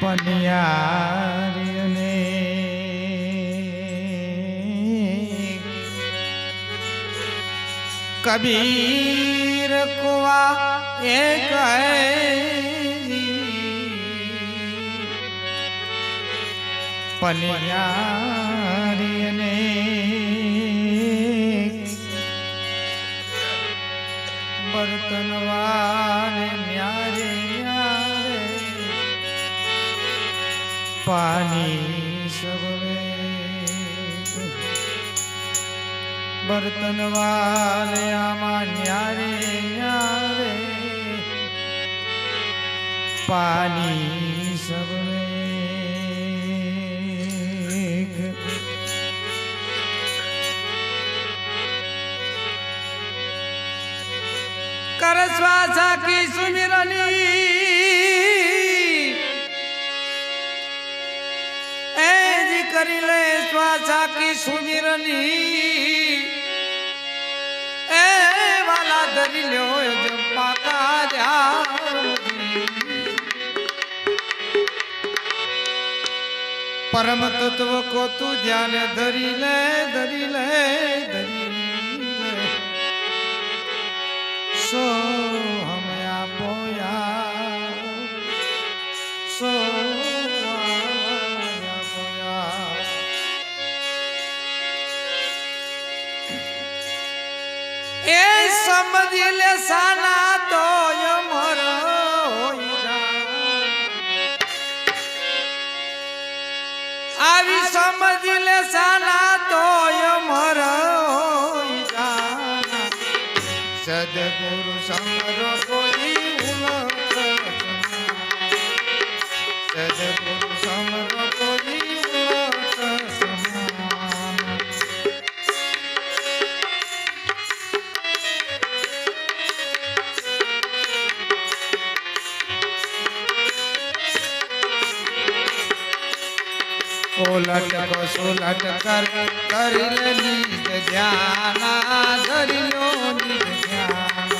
પનિયારીને કબીર કુવા એક પનિયારીને પાણી સબવે બર્તન વાલે આમાં ન્યારે ન્યારે. પાણી સબવે કરસ્વા સાકી સુમિરની કરી લે શ્વાસા કી સુમિરની. એ વાલા ધરી લ્યો જંપા કાજા પરમ તત્વ કો તું ધ્યાન ધરી લે ધરી લે ધરી લે. સો આવી સમજ લે સાના તો અમર સદગુરુ સુલટ કર કરી નિજ ધ્યાન ધરી લો નિજ ધ્યાન.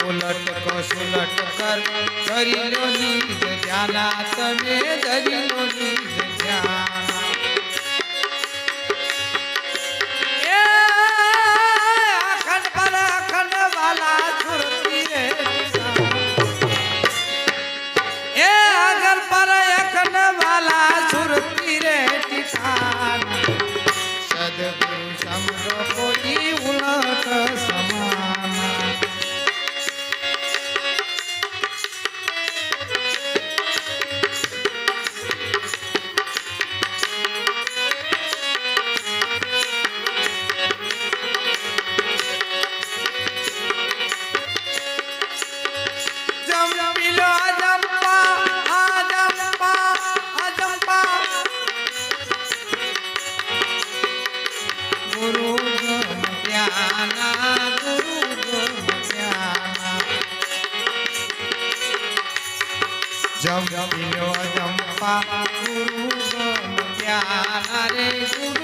ઉલટ કો સુલટ કર કરી નિજ ધ્યાન તમે ધરી લો ગમ ધ્યાના જંપીલો ગુરુ રે ગુરુ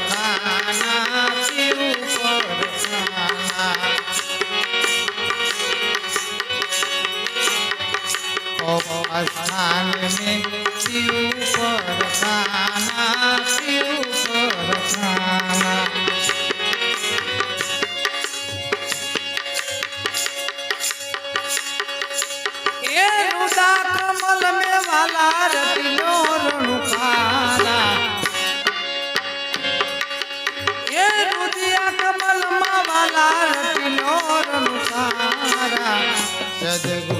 जग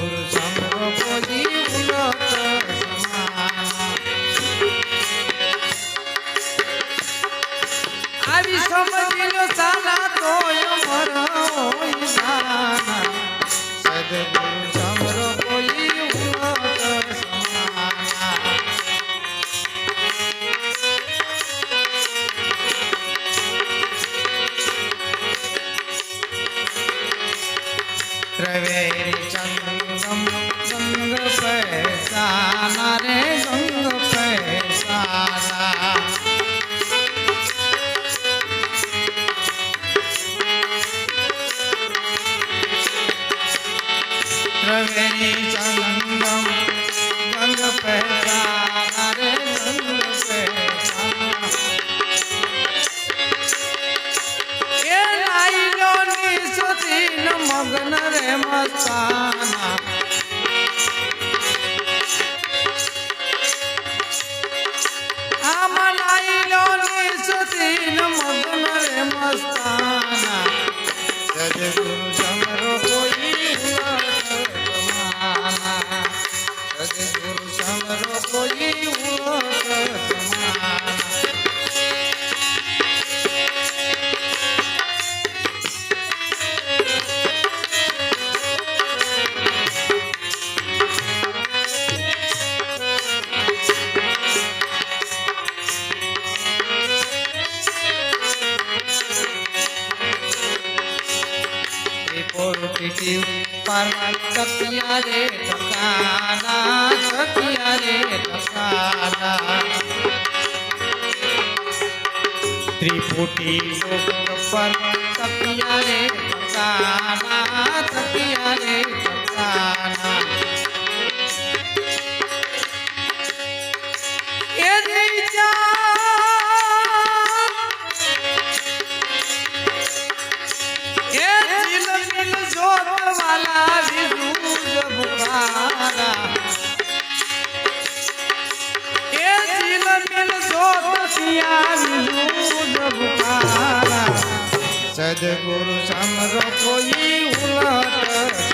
આરતી મગ્ન રે મસ્તાના. પરવા સખિયા રે ટકાના સખિયા રે ટકાના ત્રિપુટી પરવા સખિયા રે ટકાના સખિયા રે સદગુરુ સમરો કોઈ ઉલટ